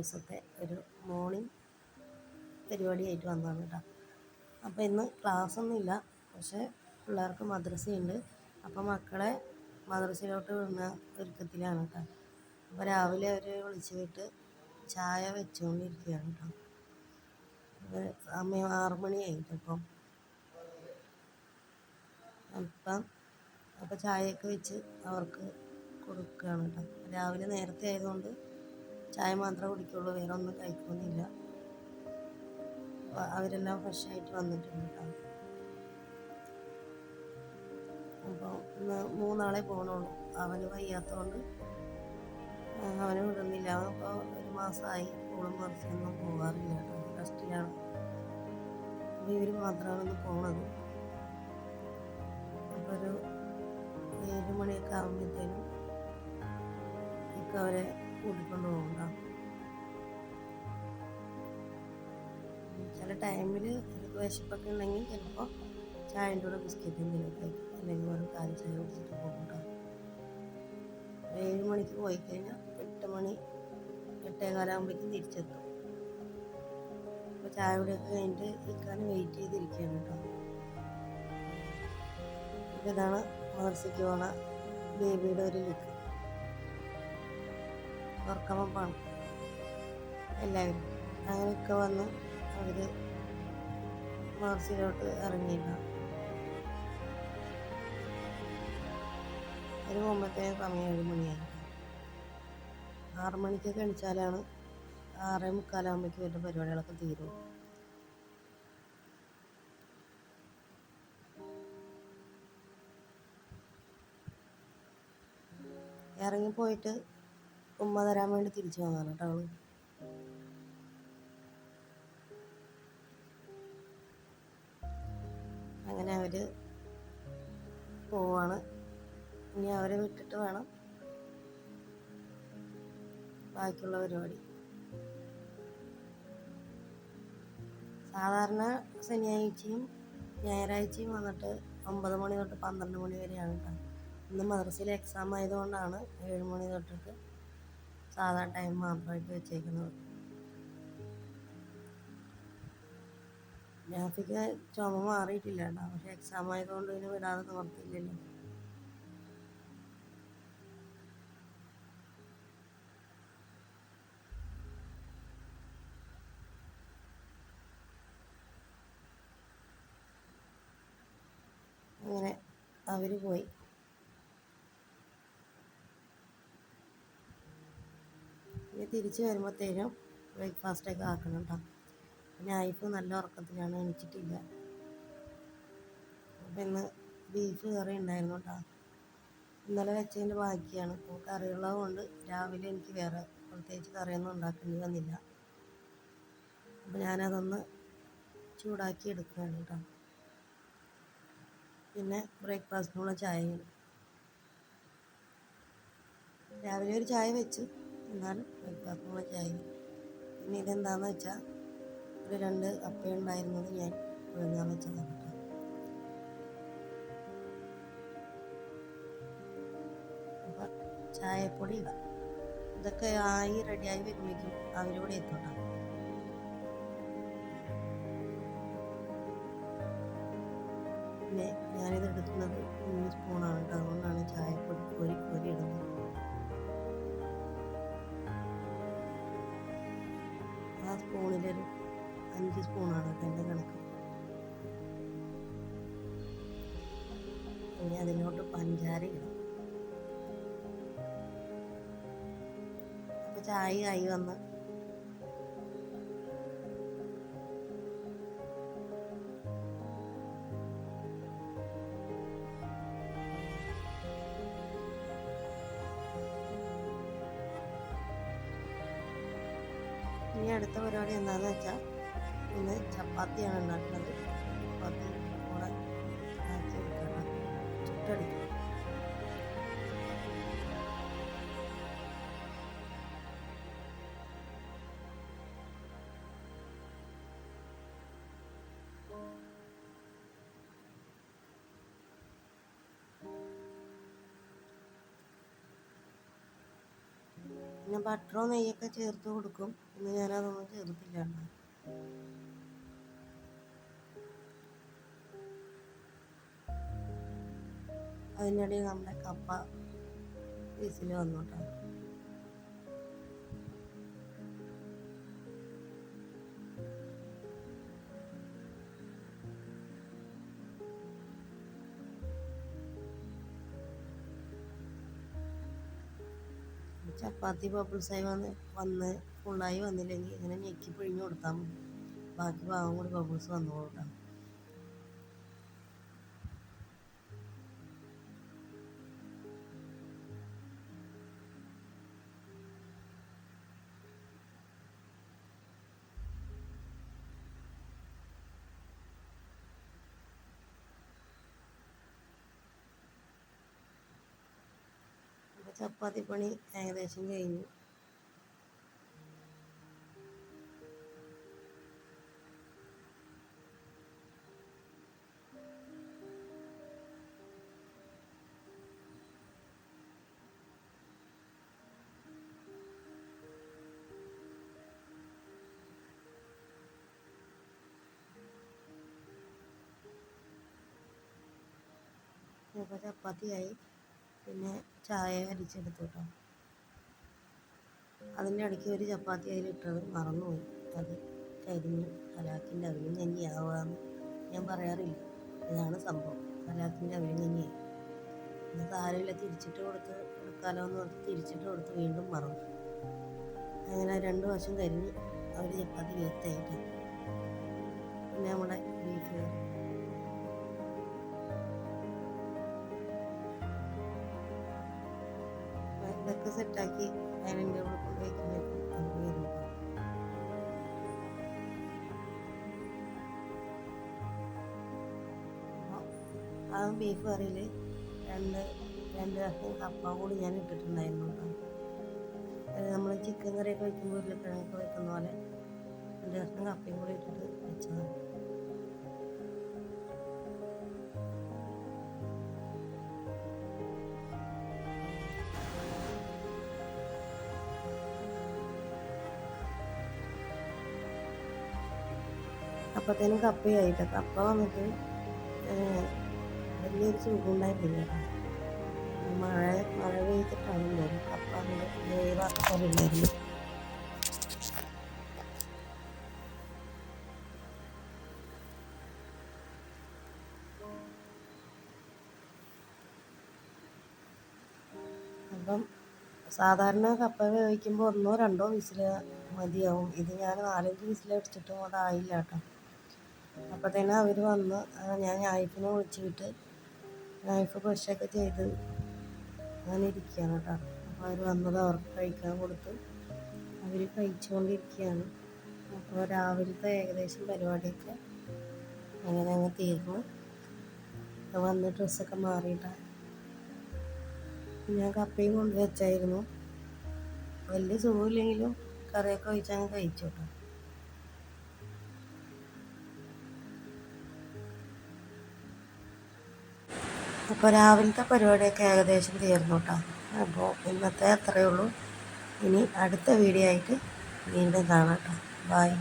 ദിവസത്തെ ഒരു മോർണിംഗ് പരിപാടിയായിട്ട് വന്നതാണ് കേട്ടോ. അപ്പോൾ ഇന്ന് ക്ലാസ്സൊന്നുമില്ല. പക്ഷേ പിള്ളേർക്ക് മദ്രസയുണ്ട്. അപ്പോൾ മക്കളെ മദ്രസയിലോട്ട് വിടുന്ന ഒരുക്കത്തിലാണ് കേട്ടോ. അപ്പോൾ രാവിലെ അവർ വിളിച്ചു വിട്ട് ചായ വെച്ചുകൊണ്ടിരിക്കുകയാണ് കേട്ടോ. സമയം ആറു മണിയായിട്ട് ഇപ്പം. അപ്പം അപ്പോൾ ചായയൊക്കെ വെച്ച് അവർക്ക് കൊടുക്കുകയാണ് കേട്ടോ. രാവിലെ നേരത്തെ ആയതുകൊണ്ട് ചായ മാത്രമേ കുടിക്കുള്ളൂ വേറെ ഒന്നും കഴിക്കുന്നില്ല. അവരെല്ലാം ഫ്രഷ് ആയിട്ട് വന്നിട്ടുണ്ട് കേട്ടോ അപ്പോൾ ഇന്ന് മൂന്നാളെ പോകണുള്ളൂ അവന് വയ്യാത്തതുകൊണ്ട് അവന് വിടുന്നില്ല. അവനിപ്പോൾ ഒരു മാസമായി സ്കൂളും മറിച്ചൊന്നും പോകാറില്ല കേട്ടോ റെസ്റ്റിലാണ് അപ്പോൾ ഇവർ മാത്രമാണ് ഇന്ന് പോണത്. അപ്പോൾ ഒരു ഏഴ് മണിയൊക്കെ ആകുമ്പോഴത്തേനും ഒക്കെ അവരെ കൂട്ടിക്കൊണ്ട് ചില ടൈമിൽ വിശപ്പൊക്കെ ഉണ്ടെങ്കിൽ ചിലപ്പോൾ ചായന്റെ കൂടെ ബിസ്ക്കറ്റ് എന്തെങ്കിലും കഴിക്കും അല്ലെങ്കിൽ ഒരു കാലി ചായ കുടിച്ചിട്ട് പോകും ഏഴ് മണിക്ക് പോയി കഴിഞ്ഞാൽ എട്ട് മണി എട്ടേകാലാകുമ്പോഴേക്കും തിരിച്ചെത്തും. അപ്പോൾ ചായ കുടിയൊക്കെ കഴിഞ്ഞിട്ട് ഇരിക്കാൻ വെയിറ്റ് ചെയ്തിരിക്കുകയാണ് കേട്ടോ ഇതാണ് മദർസയ്ക്ക് പോണ ബേബിയുടെ ഒരു ലുക്ക് ഉറക്കമപ്പാണ് എല്ലാവരും അങ്ങനെയൊക്കെ വന്ന് അവർ മാർച്ചിലോട്ട് ഇറങ്ങിയില്ല അതിന് മുമ്പത്തെ സമയം ഏഴ് മണിയായി. ആറ് മണിക്കൊക്കെ എണിച്ചാലാണ് ആറേ മുക്കാലാകുമ്പോഴേക്കും എന്റെ പരിപാടികളൊക്കെ തീരും. ഇറങ്ങിപ്പോയിട്ട് ഉമ്മ തരാൻ വേണ്ടി തിരിച്ചു വന്നതാണ് കേട്ടോ അവൾ. അങ്ങനെ അവർ പോവാണ്. ഇനി അവരെ വിട്ടിട്ട് വേണം ബാക്കിയുള്ള പരിപാടി. സാധാരണ ശനിയാഴ്ചയും ഞായറാഴ്ചയും വന്നിട്ട് ഒമ്പത് മണി തൊട്ട് പന്ത്രണ്ട് മണി വരെയാണ് കേട്ടോ ഇന്ന് മദ്രസയിൽ എക്സാം ആയതുകൊണ്ടാണ് ഏഴ് മണി തൊട്ടിട്ട് സാധാ ടൈം മാത്രമായിട്ട് വെച്ചേക്കുന്നത്. നാഫിക്ക് ചുമ മാറിയിട്ടില്ല കേട്ടോ പക്ഷെ എക്സാം ആയതുകൊണ്ട് ഇതിന് വിടാതെ നിവർത്തിയില്ലല്ലോ. അങ്ങനെ അവർ പോയി. ഇനി തിരിച്ച് വരുമ്പോഴത്തേനും ബ്രേക്ക്ഫാസ്റ്റൊക്കെ ആക്കണം കേട്ടോ ഐഫ് നല്ല ഉറക്കത്തിലാണ് എണീച്ചിട്ടില്ല. അപ്പം ഇന്ന് ബീഫ് കറി ഉണ്ടായിരുന്നു കേട്ടോ ഇന്നലെ വെച്ചതിന്റെ ബാക്കിയാണ്. ഇപ്പോൾ കറിയുള്ളത് കൊണ്ട് രാവിലെ എനിക്ക് വേറെ പ്രത്യേകിച്ച് കറിയൊന്നും ഉണ്ടാക്കേണ്ടി വന്നില്ല. അപ്പോൾ ഞാനതൊന്ന് ചൂടാക്കി എടുക്കുകയാണ് കേട്ടോ പിന്നെ ബ്രേക്ക്ഫാസ്റ്റിനുള്ള ചായയും. രാവിലെ ഒരു ചായ വെച്ച്. എന്നാലും ബ്രേക്ക്ഫാസ്റ്റിനുള്ള ചായ പിന്നെ ഇതെന്താണെന്ന് വെച്ചാൽ ഒരു രണ്ട് കപ്പയുണ്ടായിരുന്നത് ഞാൻ വിഴുങ്ങാൻ വെച്ചതാണ് ചായപ്പൊടി ഇടാം. ഇതൊക്കെ ആയി റെഡിയായി വരുമ്പോഴേക്കും അവരിവിടെ എത്തോട്ടാം പിന്നെ ഞാനിത് എടുക്കുന്നത് മൂന്ന് സ്പൂണാണ് കേട്ടോ. അതുകൊണ്ടാണ് ചായപ്പൊടി കോരി കോരി ഇടുന്നത്. ആ സ്പൂണിലൊരു അഞ്ച് സ്പൂണാണ് കേട്ടോ എന്റെ കണക്ക്. ഇനി അതിലോട്ട് പഞ്ചാര ഇടും അപ്പോൾ ചായ ആയി വന്ന്. ഇനി അടുത്ത പരിപാടി എന്താണെന്ന് വെച്ചാൽ ഇന്ന് ചപ്പാത്തിയാണ് ഉണ്ടാക്കുന്നത്. ചപ്പാത്തി കൂടെ ആക്കി എടുക്കണം ചുട്ടടിക്കും പിന്നെ ബട്ടറോ നെയ്യൊക്കെ ചേർത്ത് കൊടുക്കും. ഇന്ന് ഞാനതൊന്നും ചേർത്തില്ല അതിനിടയിൽ നമ്മുടെ കപ്പ വിസിൽ വന്നോട്ടാണ് ചപ്പാത്തി ബബിൾസായി വന്ന് വന്ന് ഫുള്ളായി വന്നില്ലെങ്കിൽ ഇങ്ങനെ ഞെക്കി പിഴിഞ്ഞ് കൊടുത്താൽ മതി. ബാക്കി ഭാഗം കൂടി ബബിൾസ് വന്നോളൂ കേട്ടോ ചപ്പാത്തി പണി ഏകദേശം കഴിഞ്ഞു. ചപ്പാത്തിയായി. പിന്നെ ചായ അരിച്ചെടുത്തു കേട്ടോ അതിന്റെ ഇടയ്ക്ക് ഒരു ചപ്പാത്തി അതിലിട്ടത് മറന്നുപോയി. അത് കരിഞ്ഞു ഹലാക്കിന്റെ അവിലും കഞ്ഞിയാവാന്ന് ഞാൻ പറയാറില്ല. ഇതാണ് സംഭവം. ഹലാക്കിന്റെ അവിലും കഞ്ഞിയായി എന്നിട്ട് സാരമില്ല തിരിച്ചിട്ട് കൊടുത്ത് എടുക്കാലോ എന്ന് പറഞ്ഞ് തിരിച്ചിട്ട് കൊടുത്ത് വീണ്ടും മറന്നു. അങ്ങനെ രണ്ട് വശം കരിഞ്ഞ് അവർ ചപ്പാത്തി വേസ്റ്റായിട്ട്. പിന്നെ നമ്മുടെ ബീഫ് കറി ഇതൊക്കെ സെറ്റാക്കി അതിന്റെ കൂടെ അത് ബീഫ് കറിയിൽ രണ്ട് രണ്ട് കഷ്ണം കപ്പ കൂടി ഞാൻ ഇട്ടിട്ടുണ്ടായിരുന്നു. നമ്മൾ ചിക്കൻ കറിയൊക്കെ വയ്ക്കുമ്പോൾ ഉരുളക്കിഴങ്ങൊക്കെ വയ്ക്കുന്ന പോലെ രണ്ട് കഷ്ണം കപ്പയും കൂടി ഇട്ടിട്ട് വെച്ചതാണ്. അപ്പത്തേനും കപ്പയായിട്ട് കപ്പ വന്നിട്ട് വലിയൊരു സുഖമുണ്ടായിരുന്നില്ല മഴ മഴ പെയ്തിട്ടാണ് കപ്പ വേവാത്ത അപ്പം സാധാരണ കപ്പ വേവിക്കുമ്പോൾ ഒന്നോ രണ്ടോ വിസിൽ മതിയാവും. ഇത് ഞാൻ നാലഞ്ച് വിസിൽ അടിച്ചിട്ടും അതായില്ല കേട്ടോ. അപ്പോൾ തന്നെ അവർ വന്ന് ഞാൻ നൈഫിനെ വിളിച്ചിട്ട് നൈഫ് ബ്രഷൊക്കെ ചെയ്ത് അങ്ങനെ ഇരിക്കുകയാണ് കേട്ടോ. അപ്പോൾ അവർ വന്നത് അവർക്ക് കഴിക്കാൻ കൊടുത്ത് അവർ കഴിച്ചുകൊണ്ടിരിക്കുകയാണ്. അപ്പോൾ രാവിലത്തെ ഏകദേശം പരിപാടിയൊക്കെ അങ്ങനെ അങ്ങ് തീർന്നു. വന്ന് ഡ്രസ്സൊക്കെ മാറിയിട്ടാണ് ഞാൻ കപ്പയും കൊണ്ട് വെച്ചായിരുന്നു. വലിയ സുഖമില്ലെങ്കിലും കറിയൊക്കെ ഒഴിച്ച് കഴിച്ചു കേട്ടോ. അപ്പോൾ രാവിലത്തെ പരിപാടിയൊക്കെ ഏകദേശം തീർന്നു കേട്ടോ അപ്പോൾ ഇന്നത്തെ അത്രയേ ഉള്ളൂ. ഇനി അടുത്ത വീഡിയോ ആയിട്ട് വീണ്ടും കാണാം കേട്ടോ. ബായ്